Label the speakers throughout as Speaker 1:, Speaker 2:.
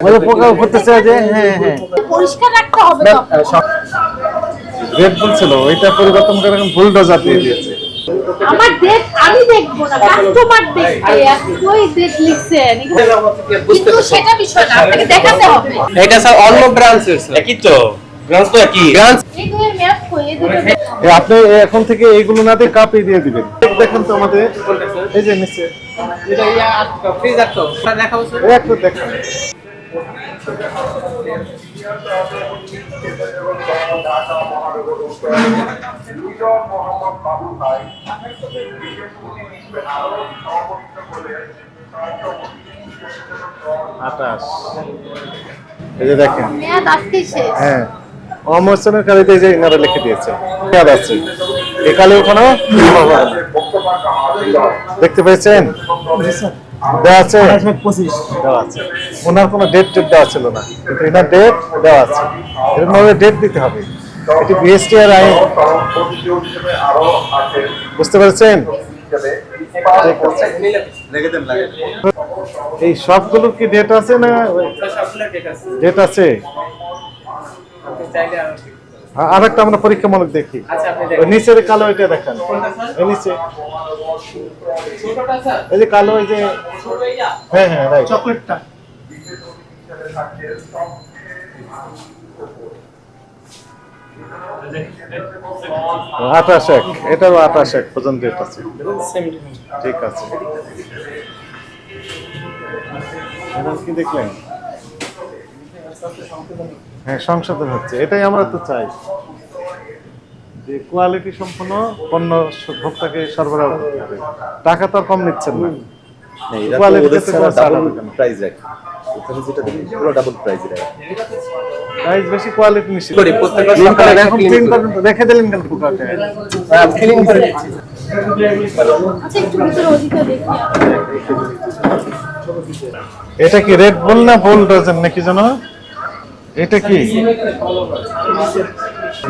Speaker 1: ওই পোকা করতেছে যে হ্যাঁ হ্যাঁ।
Speaker 2: পরিষ্কার রাখতে হবে
Speaker 1: রেড বলছিল ওইটা পরিবর্তন করে এখন বুলডোজার দিয়ে দিয়েছে।
Speaker 2: আমার ডেট আমি দেখব না কাস্টমার দেখবে ওই ডেট লিখছেন। কিন্তু সেটা বিষয় না আপনাকে দেখাতে হবে।
Speaker 3: এটা স্যার অন্য ব্রাঞ্চের স্যার।
Speaker 4: একই তো ব্রাঞ্চ তো একই।
Speaker 3: ব্রাঞ্চ
Speaker 2: এই দুয়ের মেয়াদ কই এই দুটো
Speaker 1: আপনি এখন থেকে এইগুলো না দিয়ে কাপে দিয়ে দিবেন। দেখেন তো আমাদের এই যে নিচে।
Speaker 3: এটা ইয়া ফ্রিজার তো। স্যার দেখাবো
Speaker 1: দেখেন আটাশ এই যে দেখেন।
Speaker 2: মেয়াদ আজকেই
Speaker 1: হ্যাঁ। অমরসনের কালিতে যে ইনারা লিখে দিয়েছে। খেয়াল আছে। এ কালে ওখানে দেখতে পেয়েছেন? দেওয়া আছে? দেওয়া আছে। ওনার কোনো ডেট টেট দেওয়া ছিল না। কিন্তু এনার ডেট দেওয়া আছে। এরকম ভাবে ডেট দিতে হবে। এটি বিএসটি আর আইন। বুঝতে পেরেছেন? এই সবগুলোর কি ডেট আছে না? ডেট আছে।
Speaker 3: আর
Speaker 1: আরেকটা আমরা পরীক্ষামূলক দেখি।
Speaker 3: আচ্ছা
Speaker 1: ওই নিচের কালো এটা দেখেন। এই নিচে।
Speaker 3: ছোটটা
Speaker 1: এই যে কালো এই যে হ্যাঁ হ্যাঁ রাইট
Speaker 3: চকলেটটা।
Speaker 1: আঠাশ এক। এটারও আঠাশ এক পর্যন্ত আছে। ঠিক আছে। কি দেখলেন? হ্যাঁ সংশোধন হচ্ছে। এটাই আমরা তো চাই। যে কোয়ালিটি সম্পন্ন পণ্য ভোক্তাকে সরবরাহ করতে হবে। টাকা তো আর কম নিচ্ছেন না।
Speaker 5: রাখে।
Speaker 1: দিলেন
Speaker 3: করে দিচ্ছি।
Speaker 2: আচ্ছা
Speaker 1: এটা কি রেড বল না বল ডজন নাকি জানো এটা কি?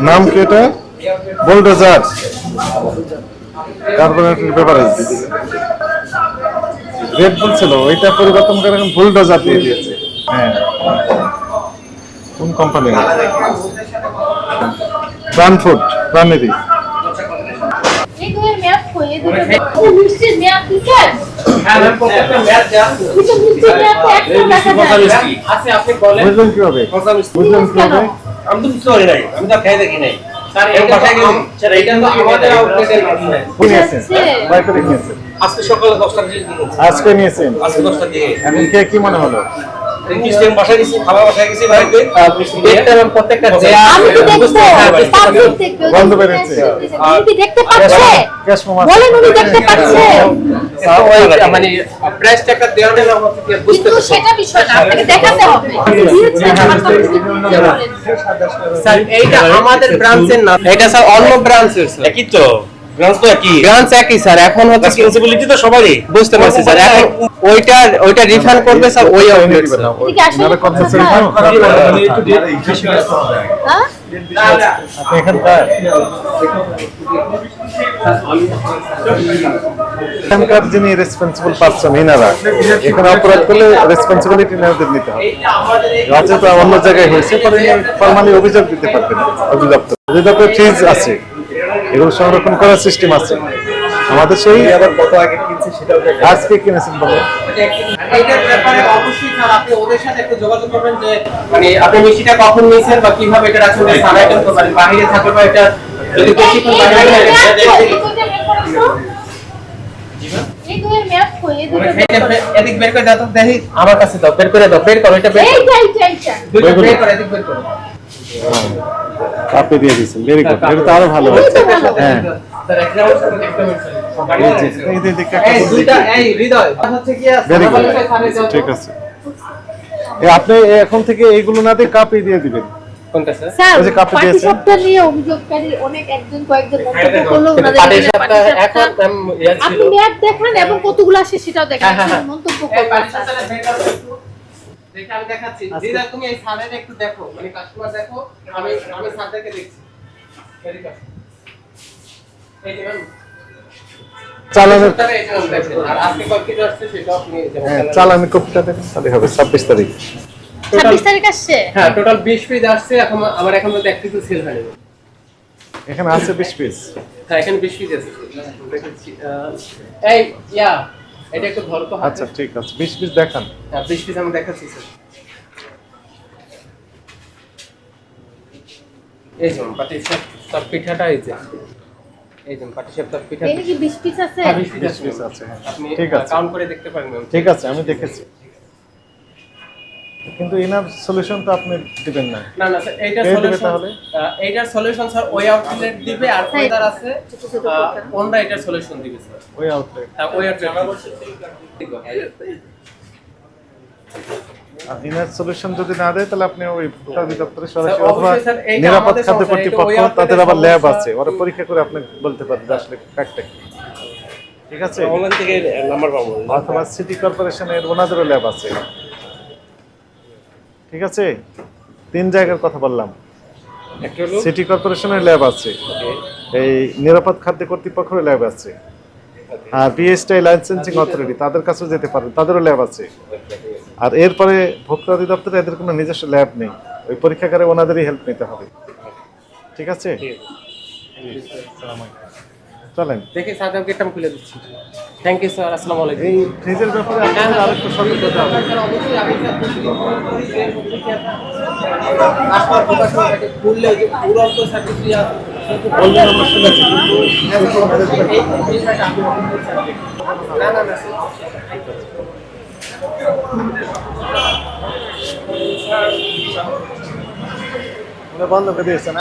Speaker 1: নাম কি এটা? Bulldozer carbonated beverage Red Bull ছিল, ওইটা পরিবর্তন করে এখন বুলডোজার দিয়ে দিয়েছে। হ্যাঁ। কোন কোম্পানি প্রাণ ফুড প্রাণীদি
Speaker 4: আমি তো বুঝতে পারি নাই। আমি তো খেয়ে দেখি আজকে সকালে দশটার দিকে
Speaker 1: আজকে নিয়েছেন
Speaker 4: আজকে দশটা
Speaker 1: কে কি মনে হলো?
Speaker 4: মিষ্টি বাসায় গেছি খাবার বাসায় গেছি বাড়িতে
Speaker 3: দেখতে ম্যাম প্রত্যেকটা যে
Speaker 2: আমি কি দেখব
Speaker 3: বুঝতে পারবেন।
Speaker 2: পাবলিক দেখবে ওই
Speaker 1: গন্ধ
Speaker 2: যে
Speaker 1: বেরোচ্ছে।
Speaker 2: উনি দেখতে পাচ্ছে বলেন উনি দেখতে পাচ্ছে।
Speaker 3: মানে প্রাইস টাকা দেওয়ার জন্য আমাকে বুঝতে
Speaker 2: কিন্তু সেটা বিষয় না আপনাকে দেখাতে হবে। দিয়েছেন আমার তো আপনি দিয়ে বলেন।
Speaker 3: স্যার এইটা আমাদের ব্রাঞ্চের না। এটা স্যার অন্য ব্রাঞ্চের স্যার।
Speaker 4: একই তো। ব্রাঞ্চ তো একই।
Speaker 3: ব্রাঞ্চ একই স্যার এখন হচ্ছে
Speaker 4: রেসপন্সিবিলিটি তো সবারই।
Speaker 3: বুঝতে পারছি স্যার ওইটা ওইটা রিফান্ড করবে স্যার ওই আউটলেট
Speaker 1: দিবেন না
Speaker 2: এদিকে আসলে
Speaker 1: ওনারা কথা
Speaker 2: কথা হ্যাঁ?
Speaker 1: আপনি এখানকার এখানকার যিনি রেসপন্সিবল পারসন ইনারা এখানে অপরাধ করলে রেসপন্সিবিলিটি ইনাদের নিতে হবে। রাজ্যে তো অন্য জায়গায় হয়েছে পরে ফর্মালি অভিযোগ দিতে পারবেন। অধিদপ্তর অধিদপ্তর ফিজ আছে। এগুলো সংরক্ষণ করার সিস্টেম আছে। আমাদের সেই
Speaker 5: আবার কত আগে কিনছে সেটাও
Speaker 1: আজকে কিনেছেন বলে
Speaker 3: এইটার ব্যাপারে অবশ্যই স্যার আপনি ওদের সাথে একটু যোগাযোগ করবেন যে মানে আপনি মিষ্টিটা কখন নিয়েছেন বা কীভাবে এটা রাখছেন সারাইটেন করবেন বাইরে থাকবে বা এটা যদি বেশিক্ষণ
Speaker 2: এই
Speaker 3: বাইরে থাকে, আমার কাছে দাও বের করে দাও বের করো এটা বের করো। বের করো। এদিক বের করো।
Speaker 1: কাপে দিয়ে দিয়েছেন। ভেরি গুড এটা তো আরও ভালো হচ্ছে হ্যাঁ।
Speaker 3: হচ্ছে
Speaker 1: ঠিক আছে। আপনি এখন থেকে এইগুলো না দিয়ে কাপে দিয়ে দিবেন।
Speaker 2: আপনি এবং কতগুলো আসে সেটাও দেখান।
Speaker 3: হ্যাঁ, হ্যাঁ, হ্যাঁ।
Speaker 2: মন্তব্য
Speaker 3: দেখে আমি দেখাচ্ছি। দিদা তুমি এই স্যারের একটু দেখো মানে কাস্টমার দেখো আমি আমি দেখছি। এই যে
Speaker 1: হ্যাঁ
Speaker 3: চালান-
Speaker 1: কপিটা দেবেন তাহলে হবে ছাব্বিশ তারিখ।
Speaker 2: ছাব্বিশ তারিখ আসছে?
Speaker 3: হ্যাঁ টোটাল বিশ পিস আসছে এখন আমার এখন মধ্যে এক পিসও সেল হয়নি।
Speaker 1: এখানে আছে বিশ পিস
Speaker 3: হ্যাঁ এখানে বিশ পিস আছে। এই ইয়া। এটা একটু ধরো তো
Speaker 1: আচ্ছা ঠিক আছে। বিশ পিস দেখান।
Speaker 3: হ্যাঁ বিশ পিস আমি দেখাচ্ছি স্যার। এই যে পাটি সাপ তার পিঠাটা এই যে। এই যে পাটি সাপ তার পিঠা
Speaker 2: এই কি বিশ পিস আছে?
Speaker 3: হ্যাঁ, 20 piece
Speaker 1: বিশ
Speaker 3: আছে।
Speaker 1: পিস আছে হ্যাঁ।
Speaker 3: আপনি
Speaker 1: ঠিক আছে।
Speaker 3: কাউন্ট করে দেখতে পারেন ম্যাম।
Speaker 1: ঠিক আছে আমি দেখেছি। কিন্তু ইনার সলিউশন তো আপনি দিবেন না।
Speaker 3: না না স্যার
Speaker 1: দিবে
Speaker 3: সলিউশন
Speaker 1: তাহলে?
Speaker 3: এইটার সলিউশন স্যার ওই আউটলেট দিবে আর
Speaker 2: হ্যাঁ।
Speaker 3: আছে কোনটা এটার সলিউশন দিবে স্যার
Speaker 1: ওই আউটলেট
Speaker 3: হ্যাঁ ওই আউটলেট
Speaker 1: ইনার সলিউশন যদি না দেয় তাহলে আপনি ওই অধিদপ্তরে সরাসরি অথবা
Speaker 3: এইটা
Speaker 1: নিরাপদ খাদ্য কর্তৃপক্ষ তাদের আবার ল্যাব আছে ওরা পরীক্ষা করে আপনি বলতে পারবে যে আসলে ফ্যাক্টটা কি। ঠিক আছে?
Speaker 4: অনলাইন থেকে নাম্বার পাবো।
Speaker 1: অথবা সিটি কর্পোরেশনের ওনাদেরও ল্যাব আছে। ঠিক আছে? তিন জায়গার কথা বললাম। সিটি কর্পোরেশনের ল্যাব আছে। এই নিরাপদ খাদ্য কর্তৃপক্ষের ল্যাব আছে। আর বিএসটাই লাইসেন্সিং অথরিটি তাদের কাছেও যেতে পারেন তাদেরও ল্যাব আছে। আর এরপরে ভোক্তা অধিদপ্তরে এদের কোনো নিজস্ব ল্যাব নেই। ওই পরীক্ষাগারে ওনাদেরই হেল্প নিতে হবে। ঠিক আছে? চলেন
Speaker 3: দেখি স্যার আমি গেটটা খুলে দিচ্ছি থ্যাংক ইউ স্যার আসসালামু আলাইকুম
Speaker 1: এই ফ্রিজের ব্যাপারে আপনাদের আরেকটু সতর্ক হতে হবে
Speaker 3: স্যার, অবশ্যই আমি স্যার খুশি করব। যে হচ্ছে কি আপনার, কাস্টমার প্রকাশ খুললে যে উড়ন্ত সার্টিফিকেট
Speaker 1: বললেন আমরা শুনেছি কিন্তু
Speaker 3: এই বিষয়টা আমি বলছি। না না না স্যার।
Speaker 1: বন্ধ করে দিয়েছে না